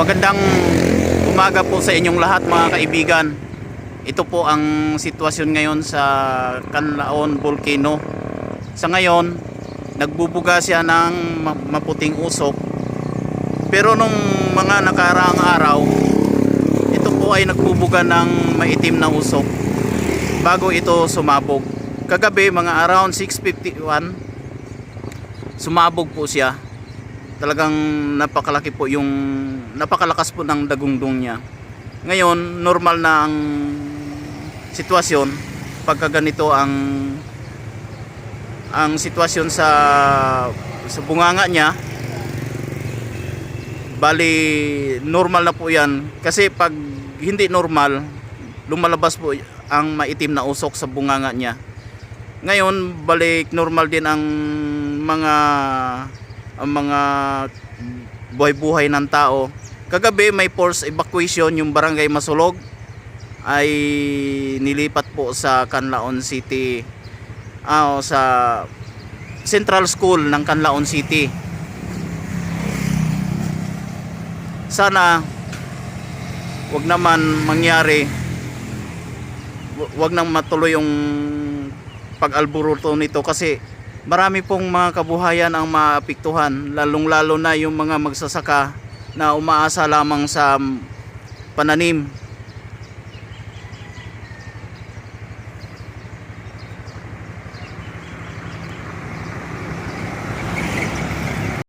Magandang umaga po sa inyong lahat mga kaibigan. Ito po ang sitwasyon ngayon sa Canlaon Volcano. Sa ngayon, nagbubuga siya ng ma- maputing usok. Pero nung mga nakaraang araw, ito po ay nagbubuga ng maitim na usok bago ito sumabog. Kagabi, mga around 6.51, sumabog po siya talagang napakalaki po yung napakalakas po ng dagundong niya. Ngayon normal na ang sitwasyon pagka ganito ang ang sitwasyon sa sa bunganga niya. Bali normal na po yan. Kasi pag hindi normal lumalabas po ang maitim na usok sa bunganga niya. Ngayon balik normal din ang mga ang mga buhay-buhay ng tao. Kagabi may force evacuation yung barangay Masulog ay nilipat po sa Canlaon City ah, o sa Central School ng Canlaon City. Sana wag naman mangyari wa- wag nang matuloy yung pag-alburuto nito kasi marami pong mga kabuhayan ang maapektuhan lalong lalo na yung mga magsasaka na umaasa lamang sa pananim